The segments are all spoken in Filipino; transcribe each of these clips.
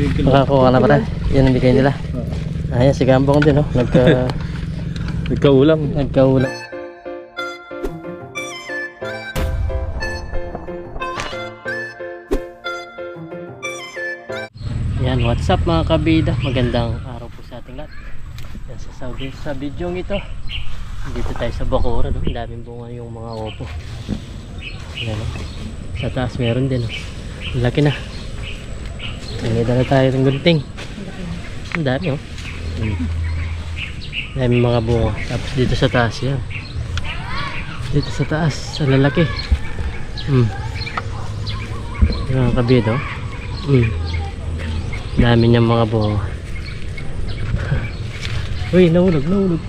Makakuha ka na pala. Yan ang bigay nila. Ayan, si Gambong din, oh. Nagka, Nagkaulam. nagkaulang. Yan, what's up mga kabida? Magandang araw po sa ating lahat. Yan, sa, sa, sa video ito, dito tayo sa Bacoran, no? Ang daming bunga yung mga opo. Yan, no? Sa taas meron din, no? Ang Laki na. Tingnan na tayo ng gunting. Ang dami, oh. Hmm. Dami mga bunga. Tapos dito sa taas yan. Dito sa taas, sa lalaki. Hmm. Yung mga kabida, oh. Hmm. Dami niyang mga bunga. Uy, nahulog, nahulog.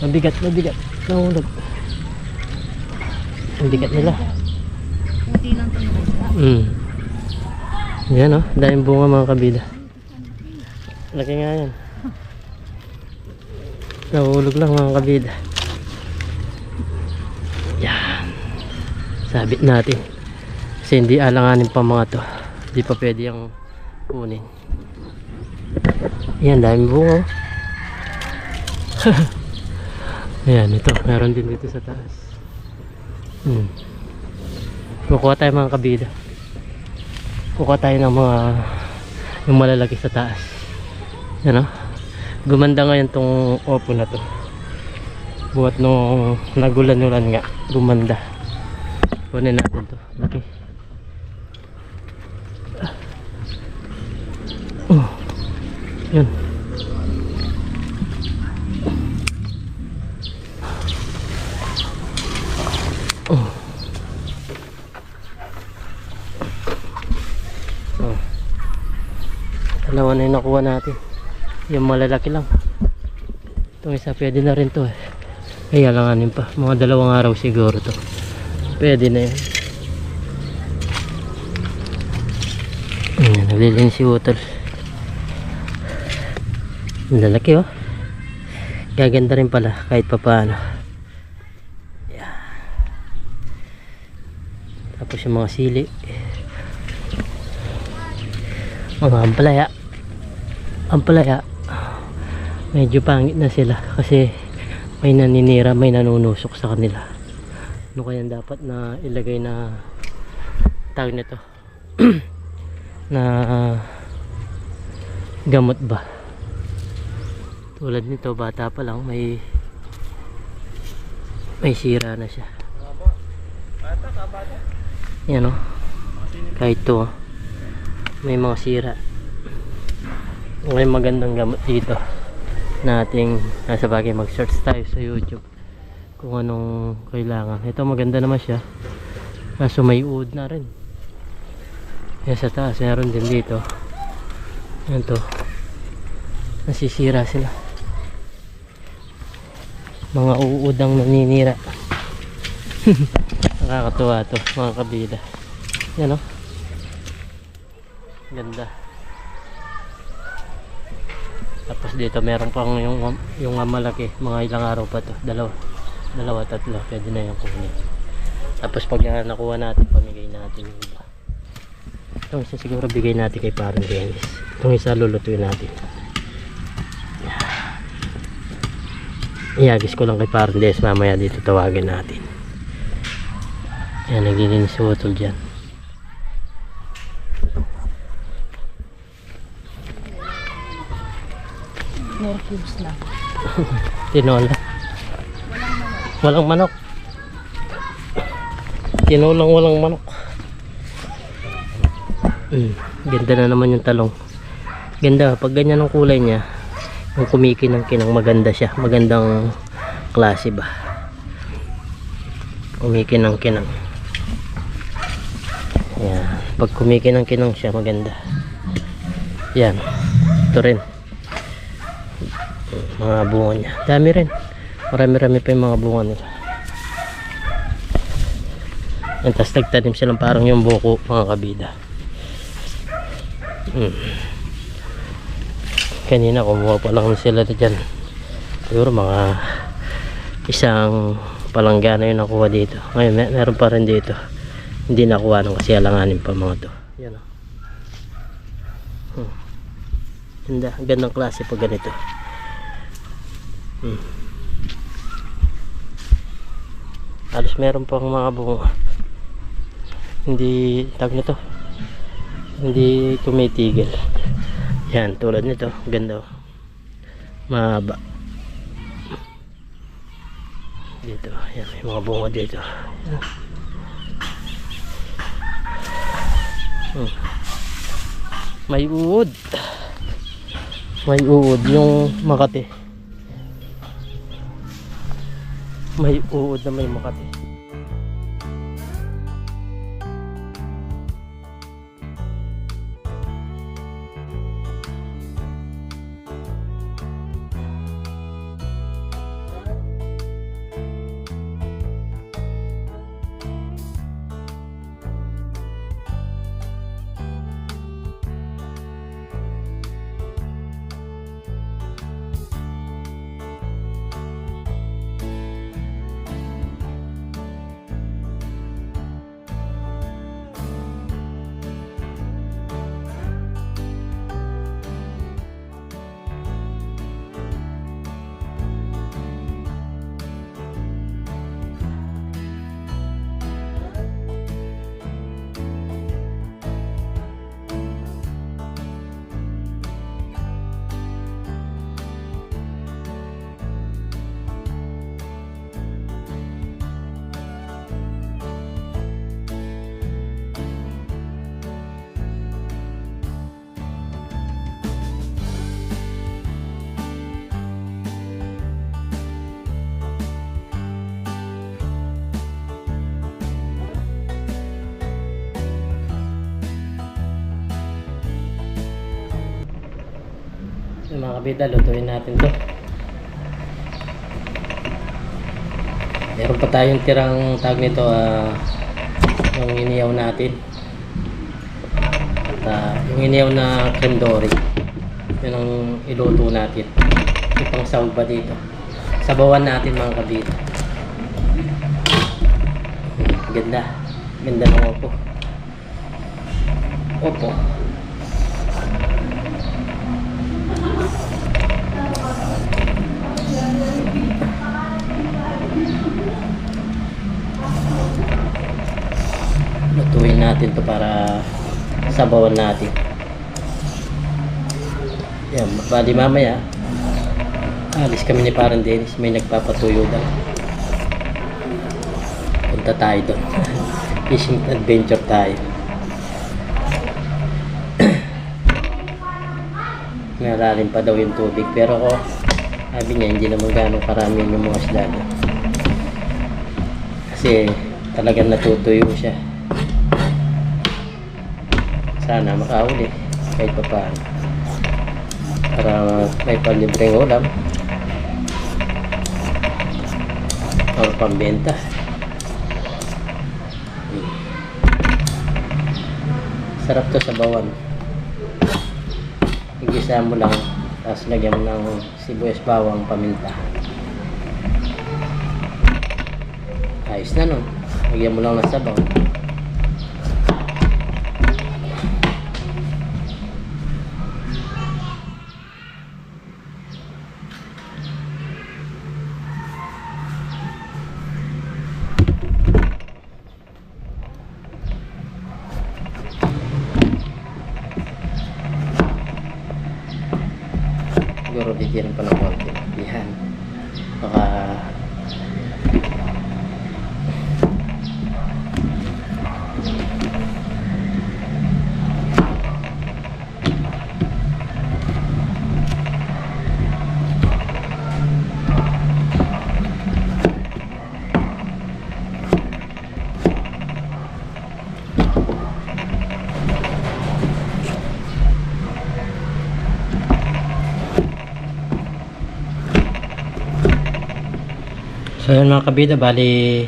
Mabigat, mabigat. Nahulog. Ang bigat nila. Kunti lang ito yung isda. Mm. Yan oh, daming bunga mga kabida. Laki nga yan. Nahulog lang mga kabida. Yan. Sabit natin. Kasi hindi alanganin pa mga to. Hindi pa pwede yung kunin. Yan, daming bunga. oh. Ayan, ito. Meron din dito sa taas. Hmm. Kukuha tayo mga kabida. Kukuha tayo ng mga yung malalaki sa taas. Yan o. Gumanda ngayon tong opo na to. Buhat nung nagulan-ulan nga. Gumanda. Kunin natin to. Laki. Oh. Yan. Dalawa na yung nakuha natin. Yung malalaki lang. Itong isa pwede na rin to eh. Ay, alanganin pa. Mga dalawang araw siguro to. Pwede na yan. Ayan, si. Ang lalaki oh. Gaganda rin pala kahit pa paano. Tapos yung mga sili mga ampalaya ampalaya medyo pangit na sila kasi may naninira may nanunusok sa kanila. Ano kaya dapat na ilagay na tawag nito? Na gamot ba? Tulad nito bata pa lang may may sira na siya. Yan o kahit to oh. May mga sira may magandang gamot dito na ating nasa bagay mag search tayo sa youtube. Kung anong kailangan. Ito maganda naman siya. Kaso may uod na rin. Yan sa taas meron din dito. Yan to nasisira sila. Mga uod ang naninira. Nakakatuwa to mga kabila. Yan o Ganda. Tapos dito meron pang yung yung malaki, mga ilang araw pa to. Dalawa. Dalawa, tatlo. Pwede na yung kunin. Tapos pag ah, nakuha natin, pamigay natin yung iba. Itong isa siguro bigay natin kay parang Dennis. Itong isa lulutuin natin. Iagis ko lang kay parang Dennis. Mamaya dito tawagin natin. Yan, naglilinis Utol dyan. More cubes lang. Tinola. Walang manok. Tinolang walang manok. Mm, ganda na naman yung talong. Ganda, pag ganyan ang kulay niya, yung kumikinang kinang maganda siya. Magandang klase ba. Kumikinang kinang. Yan. Pag kumikinang kinang siya, maganda. Yan. Ito rin mga bunga niya. Dami rin. Marami rami pa yung mga bunga nila. Yan tapos nagtanim silang parang yung buko mga kabida. Hmm. kanina kumuha pa lang sila dyan. Siguro mga isang palanggana yung nakuha dito. Ngayon mer meron pa rin dito. Hindi nakuha nung kasi alanganin pa mga to. Yan o Hmm. Ganda, gandang klase pag ganito. Hmm. Halos meron pang mga bunga. Hindi, tag nito. Hindi tumitigil. Yan, tulad nito. Ganda. oh. Mahaba. Dito, yan, may mga bunga dito. Hmm. May uod. May uod yung Makati. May uod na may Makati. Kabida, lutuin natin to. Meron pa tayong tirang tag nito, ah, yung iniyaw natin. At ah, yung iniyaw na creme dory, yun ang iluto natin. Yung pang sahog ba dito. Sabawan natin mga kabida. Ganda. Ganda ng opo. Opo. Lutuin natin to para sabawan natin. Yan, bali mamaya. Alis kami ni parang Dennis, may nagpapatuyo daw. Punta tayo doon. Fishing adventure tayo. Nalalim pa daw yung tubig pero ko sabi niya hindi naman ganong karami yung mga doon. Kasi talagang natutuyo siya. Sana makahuli kahit pa paano. Para may palibreng ulam. Or pambenta. Hmm. Sarap to sa bawan. Igisa mo lang, tapos lagyan mo ng sibuyas bawang paminta. Ayos na nun. Lagyan mo lang ng sabaw. Yun mga kabida, bali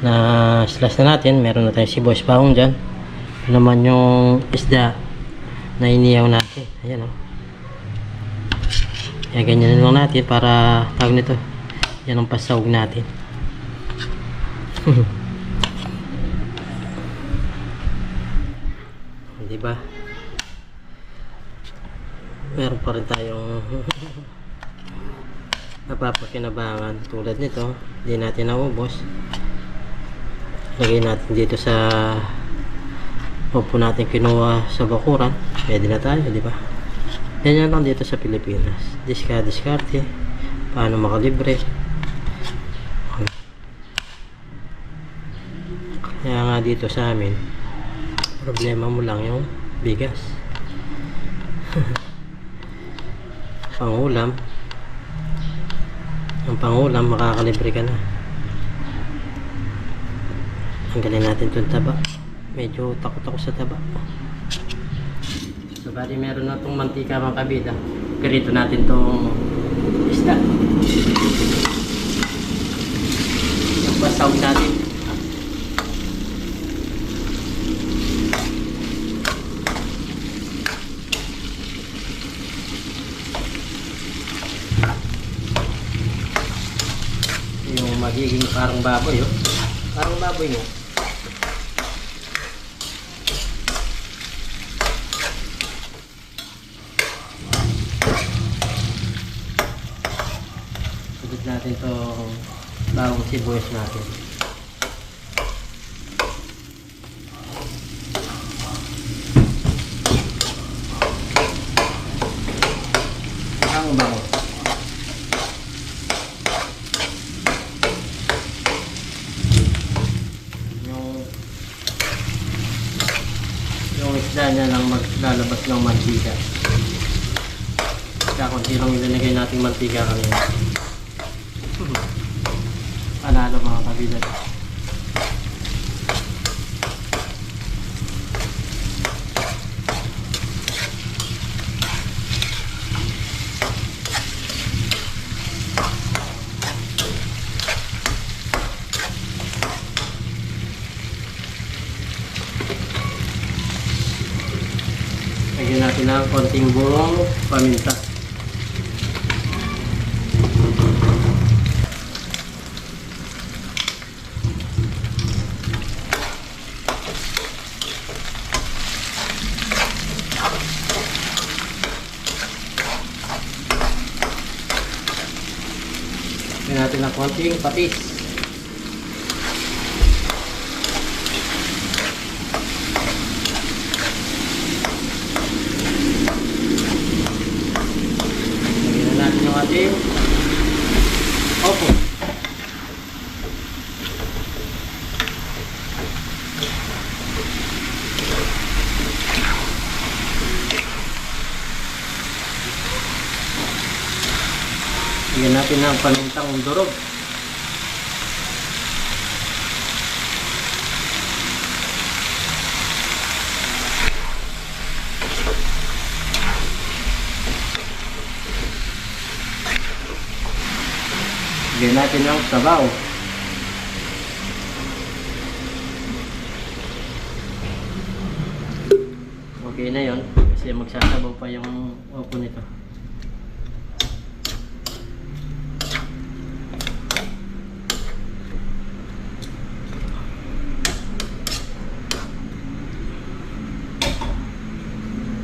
na slash na natin. Meron na tayong sibuyas bawang dyan. Ito naman yung isda na iniyaw natin. Ayan o. Kaya ganyan lang natin para tawag nito. Yan ang pasawag natin. Di ba? meron pa rin tayong napapakinabangan tulad nito hindi natin naubos. Lagay natin dito sa upo natin kinuha sa bakuran. Pwede na tayo di ba? Ganyan lang dito sa Pilipinas. Discard diskarte paano makalibre. Kaya nga dito sa amin problema mo lang yung bigas. Pangulam ang pangulam makakalibre ka na. Tanggalin natin itong taba. Medyo takot ako sa taba. So bali meron na itong mantika mga kabida pirito natin itong isda. Yung basaw natin yung magiging parang baboy oh. parang baboy mo Sunod natin to bawang sibuyas natin. Ang bango. Yung yung isda niya lang maglalabas ng mantika. Kaya kung lang ilalagay nating mantika kanina. Panalo mga kabilat. Lagyan natin ng konting buong paminta. Lagyan natin konting patis. Lagyan na natin yung ating opo. Lagyan natin ng pamintang durog. Lagyan natin ng sabaw. Okay na yon kasi magsasabaw pa yung opo nito.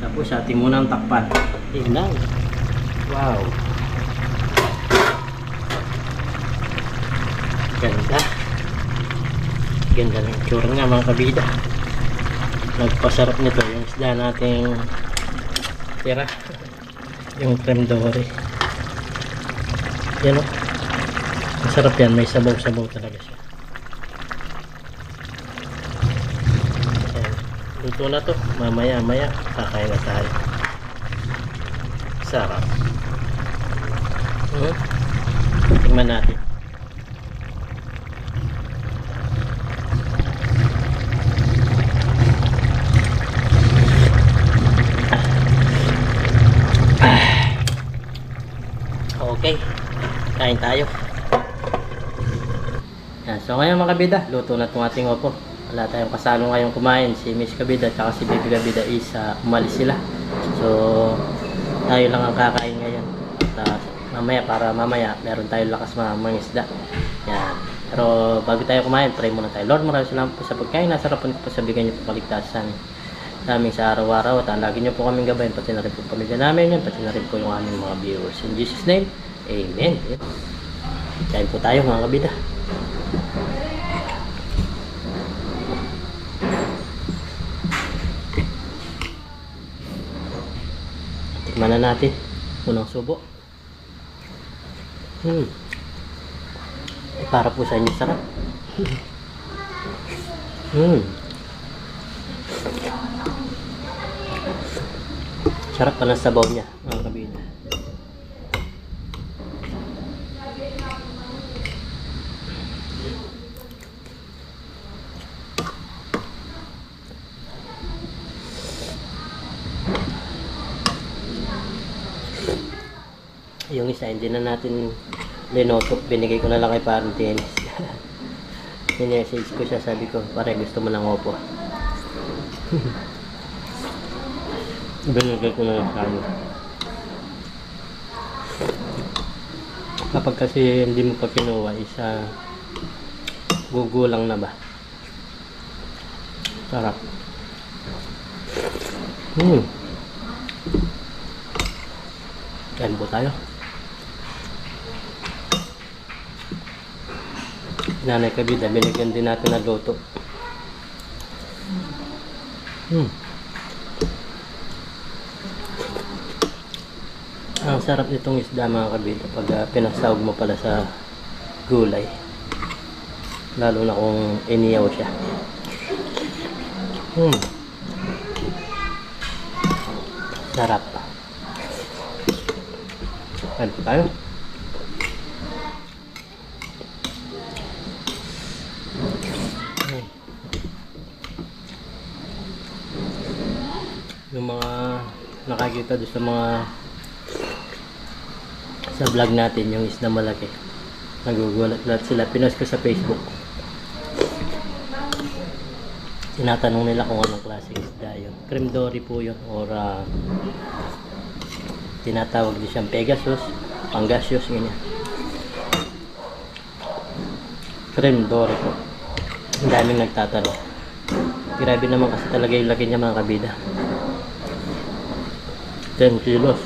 Tapos ating muna ang takpan. Yun lang. Wow. Ganda. Ganda ng tsura nga mga kabida. Nagpasarap nito yung isda nating tira. yung creme dory. Yan o. Masarap yan. May sabaw-sabaw talaga siya. Yan. Luto na to. Mamaya maya kakain na tayo. Sarap. Hmm? Tingnan natin. Okay. Kain tayo. Yan. So ngayon mga kabida, luto na itong ating opo. Wala tayong kasalo ngayon kumain. Si Miss Kabida at si Baby Kabida is uh, umalis sila. So tayo lang ang kakain ngayon. At, uh, mamaya para mamaya meron tayong lakas mga isda. Yan. Pero bago tayo kumain, pray muna tayo. Lord, maraming salamat po sa pagkain. Nasarap po po sa bigyan niyo po kaligtasan. namin sa araw-araw at lagi niyo po kaming gabayan pati na rin po pamilya namin yan pati na rin po yung aming mga viewers in Jesus name Amen. Kain po tayo mga kabida. Tikman na natin. Unang subo. Hmm. Para po sa inyo sarap. Hmm. Sarap pa ng sabaw niya, mga kabida. Yung isa, hindi na natin linotok. Binigay ko na lang kay parang Dennis. Minessage ko siya, sabi ko, pare gusto mo ng opo. Binigay ko na lang sa kanya. Kapag kasi hindi mo pa kinuha, isa gugulang na ba? Sarap. Hmm. Kain po tayo. Nanay Kabida, binigyan din natin ng luto. Hmm. Ang sarap nitong isda mga kabida pag uh, pinasawag mo pala sa gulay. Lalo na kung iniyaw siya. Hmm. Sarap. Ano tayo? Hmm. Yung mga nakakita doon sa mga sa vlog natin yung isda malaki. Nagugulat lahat sila. Pinost ko sa facebook. Tinatanong nila kung anong klaseng isda yun. Cream dory po yun or ah, tinatawag din siyang pegasus pangasius ganyan cream dory po. Ang daming nagtatanong. Grabe naman kasi talaga yung laki niya mga kabida 10 kilos.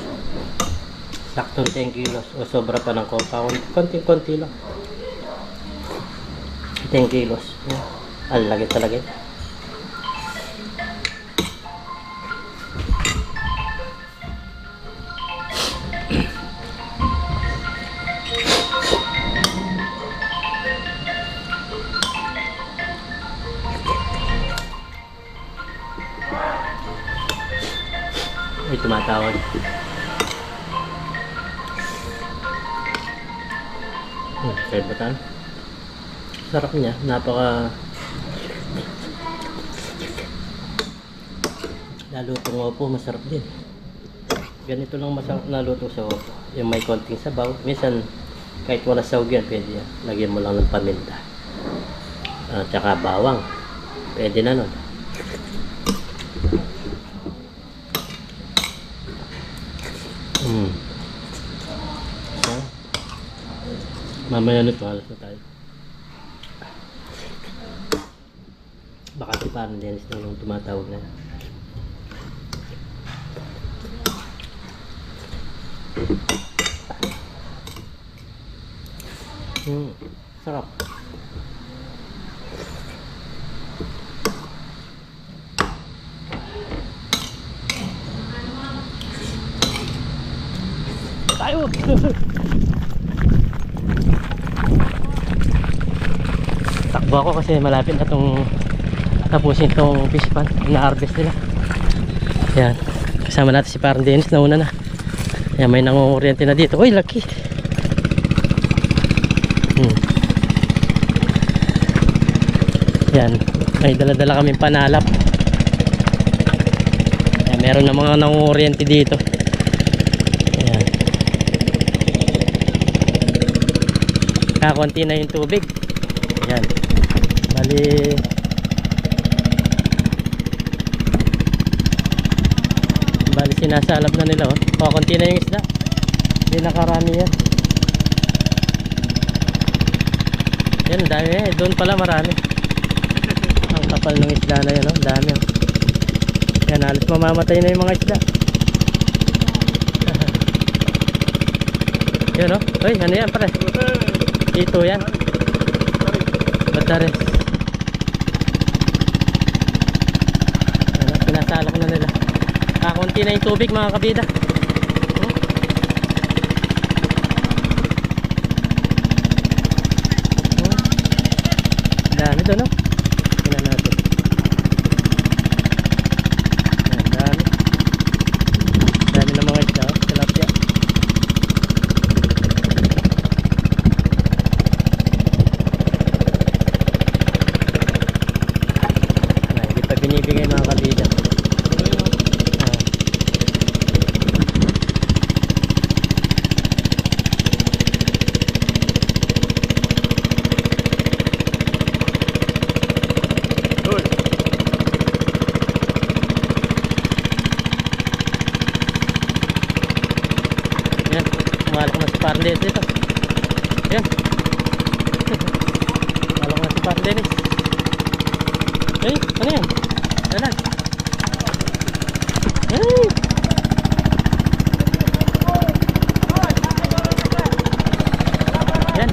Saktong 10 kilos. O sobra pa ng compound konting-konti lang. 10 kilos. Ang lagi talaga Sarap niya, napaka Nalutong opo, masarap din. Ganito lang masarap na luto sa opo. Yung may konting sabaw. Minsan, kahit wala sawag yan, pwede yan. Lagyan mo lang ng paminta. At saka bawang. Pwede na nun. Mm. So, Mamaya nito, halos na tayo. Baka si parang Dennis na yung tumatawag na. Hmm, sarap. Tayo! Takbo ako kasi malapit na itong tapusin itong fish pan na-harvest nila. Yan. Kasama natin si parang Dennis na una na. Yan, may nangunguryente na dito. Uy, laki! Hmm. Yan. May dala-dala kaming panalap. Yan, meron na mga nangunguryente dito. Yan. Kakunti na yung tubig. Yan. Bali Bali sinasalab na nila oh. Kakunti na yung isda. Hindi nakarami yan. Yan, dami eh. Doon pala marami. Ang kapal ng isda na yan oh. Dami oh. Yan, halos mamamatay na yung mga isda. Yan oh. Ay, ano yan pare? Ito yan. Batares. Pinasalo ko na nila. Konti na yung tubig mga kabida. Oh. Oh. Dami to no? Tingnan natin. Yan, dami. Dami ng mga isda. oh. Tilapia. Na, hindi pa binibigay mga kabida. Ah. Yan, malak na si Parles dito. Yan. malak Parles. Ay, ano yan? Dalag. Ay! Yan.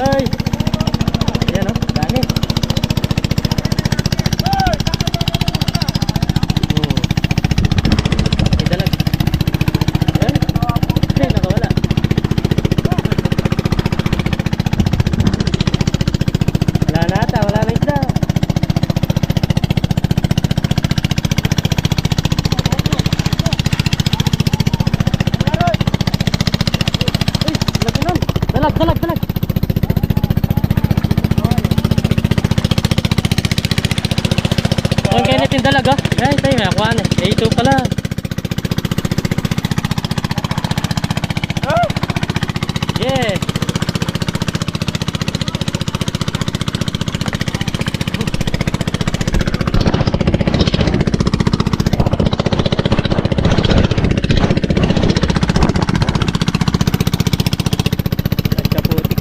Ay! Yan o, dami. Hmm. May dalag. Yan. Ay, nakawala. Wala na ata, wala na isda. Uy, laki nun. Dalag, dalag, dalag. Ang kainit yung dalag ah. Ay, tayo, may akuan eh. Eh, ito pala. Yes. Nagkaputik.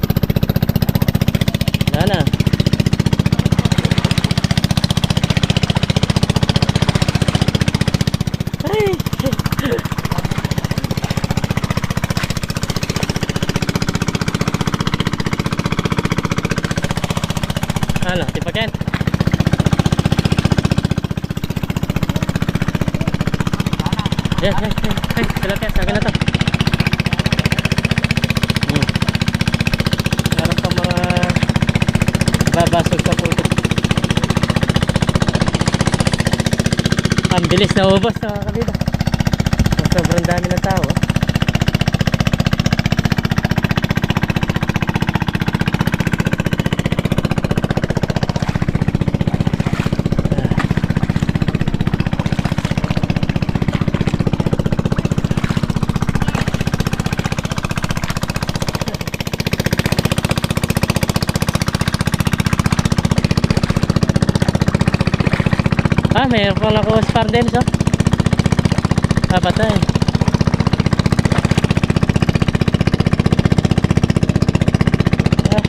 Wala na. Ay! Ano, tipakin? Yan, yan, yan. Ay, tilapia, sa akin na to. Hmm. Meron pa mga babasog sa puto. Ang bilis na ubos sa kabila. Sobrang dami ng tao. ah. Ah, mayroon pang nakuha si Pardens, oh. Ah, patay. Ah.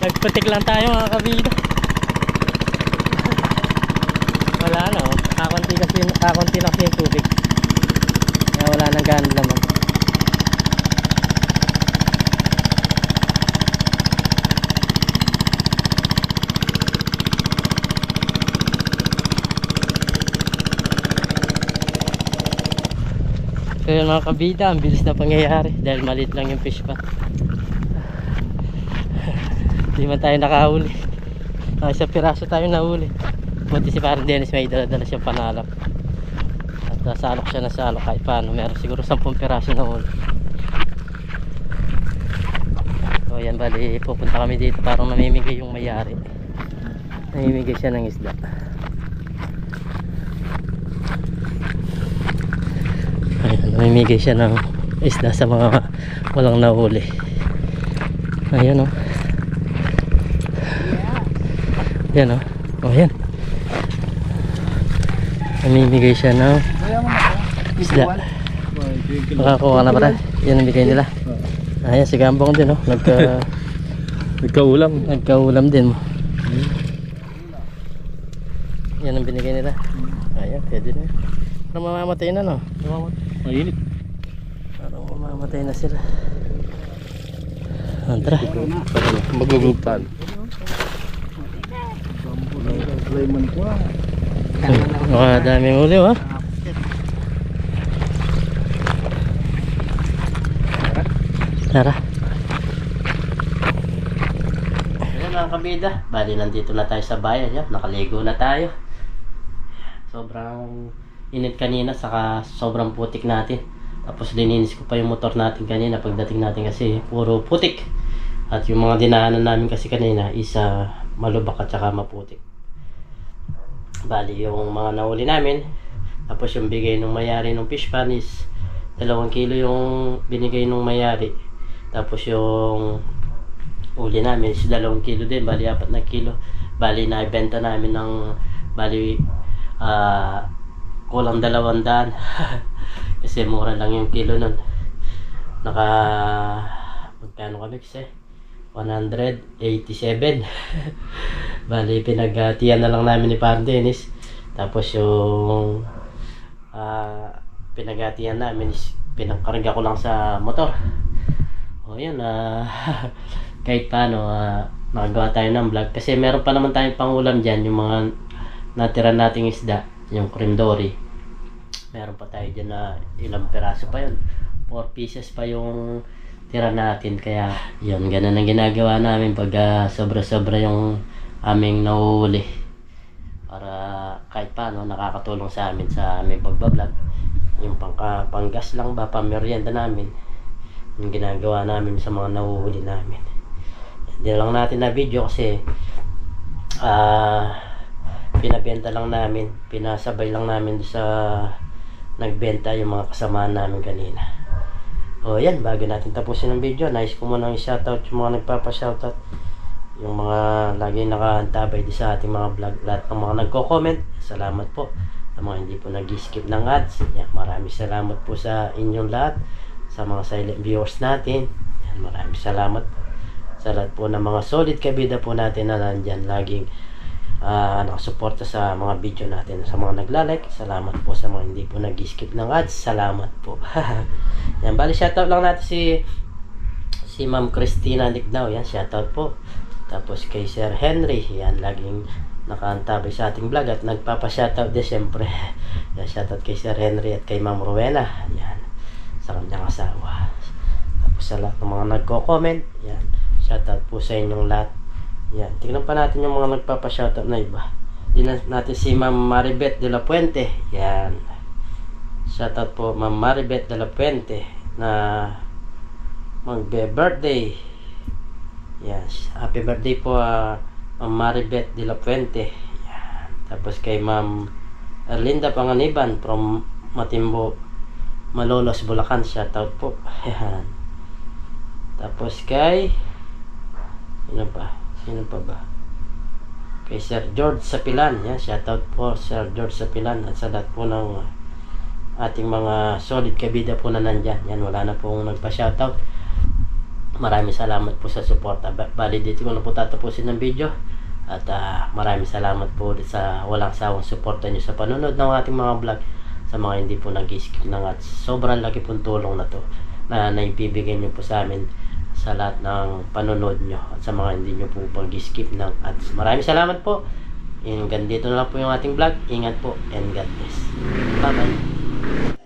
Nagputik lang tayo mga kabida. Wala no. Kakunti kasi kakunti na yung tubig. Wala nang ganun naman. So yun mga kabida, ang bilis na pangyayari dahil maliit lang yung fish pot. Hindi man tayo nakahuli. Ah, isang piraso tayo nahuli. Buti si parang Dennis may dala-dala siyang panalak. Nasalok siya na salok kahit paano. Meron siguro 10 piraso na huli. So yan bali pupunta kami dito parang namimigay yung mayari. Namimigay siya ng isda. Ayan, namimigay siya ng isda sa mga walang nahuli. Ayan o. Oh. Yan o. Oh. oh, yan. Namimigay siya ng isda. Makakuha ka na pala. Yan ang bigay nila. Ayan, si Gambong din, oh. Nagka, Nagkaulam. nagkaulam din. Yan ang binigay nila. Ayan, pwede na. Parang mamamatay na, no? Mainit. Parang mamamatay na sila. Ah, Tara. Magluluptan. Mga daming uli, oh. Tara. Ayan mga kabida. Bali, nandito na tayo sa bayan. Yan. Nakaligo na tayo. Sobrang init kanina, saka sobrang putik natin. Tapos lininis ko pa yung motor natin kanina pagdating natin kasi puro putik. At yung mga dinaanan namin kasi kanina is ah, malubak at saka maputik. Bali, yung mga nahuli namin, tapos yung bigay ng mayari ng fish pan is dalawang kilo yung binigay ng mayari. Tapos yung uli namin is dalawang kilo din, bali apat na kilo. Bali, naibenta namin ng, bali, ah, kulang dalawang daan. Kasi mura lang yung kilo nun. Naka, magkano kami kasi? 187. Bali, pinagatiyan na lang namin ni Parang Dennis. Tapos yung ah pinagatiyan namin is pinangkarga ko lang sa motor. O yun, ah kahit paano, ah nakagawa tayo ng vlog. Kasi meron pa naman tayong pangulam dyan, yung mga natira nating isda, yung krindori. Meron pa tayo dyan na ilang peraso pa yun. 4 pieces pa yung tira natin. Kaya yun, ganun ang ginagawa namin pag ah, sobra-sobra yung aming nahuhuli. Para kahit paano nakakatulong sa amin sa aming pagbablog. Yung pangka, panggas lang ba, pamerienda namin. Yung ginagawa namin sa mga nahuhuli namin. Hindi lang natin na video kasi ah pinabenta lang namin, pinasabay lang namin sa nagbenta yung mga kasamahan namin kanina. O yan, bago natin tapusin ang video, nice ko muna i-shoutout yung mga nagpapa-shoutout. Yung mga lagi nakaantabay di sa ating mga vlog, lahat ng mga nagko-comment, salamat po. Sa mga hindi po nag-skip ng ads, yan, maraming salamat po sa inyong lahat. Sa mga silent viewers natin, yan, maraming salamat po. Sa lahat po ng mga solid kabida po natin na nandyan, laging ah nakasuporta sa mga video natin sa mga nagla-like. Salamat po sa mga hindi po nag-skip ng ads. Salamat po. Yan bali shoutout lang natin si si Ma'am Christina Dignaw yan shoutout po. Tapos kay Sir Henry. Yan laging nakaantabay sa ating vlog at nagpapa-shoutout din syempre. Yan shoutout kay Sir Henry at kay Ma'am Rowena. Yan sa kanyang asawa tapos sa lahat ng mga nagko-comment yan shoutout po sa inyong lahat yan, tingnan pa natin yung mga nagpapa-shoutout na iba. Tingnan natin si Ma'am Maribet de la Puente. Yan. Shoutout po Ma'am Maribet de la Puente na magbe-birthday. Yes, happy birthday po ah, Ma'am Maribet de la Puente. Yan. Tapos kay Ma'am Erlinda Panganiban from Matimbo, Malolos, Bulacan. Shoutout po. Yan. Tapos kay ano pa? Sino pa ba? Kay Sir George Sapilan. Yan, shoutout po Sir George Sapilan at sa lahat po ng uh, ating mga solid kabida po na nandyan. Yan, wala na pong nagpa-shoutout. Maraming salamat po sa suporta. Ba- Bali, dito ko na po tatapusin ng video. At ah, maraming salamat po sa walang sawang suporta nyo sa panonood ng ating mga vlog sa mga hindi po nag-skip ng ads. Sobrang laki pong tulong na to na naibibigay nyo po sa amin sa lahat ng panonood nyo at sa mga hindi nyo po pag-skip ng ads. Maraming salamat po. Hanggang dito na lang po yung ating vlog. Ingat po and God bless. Bye-bye.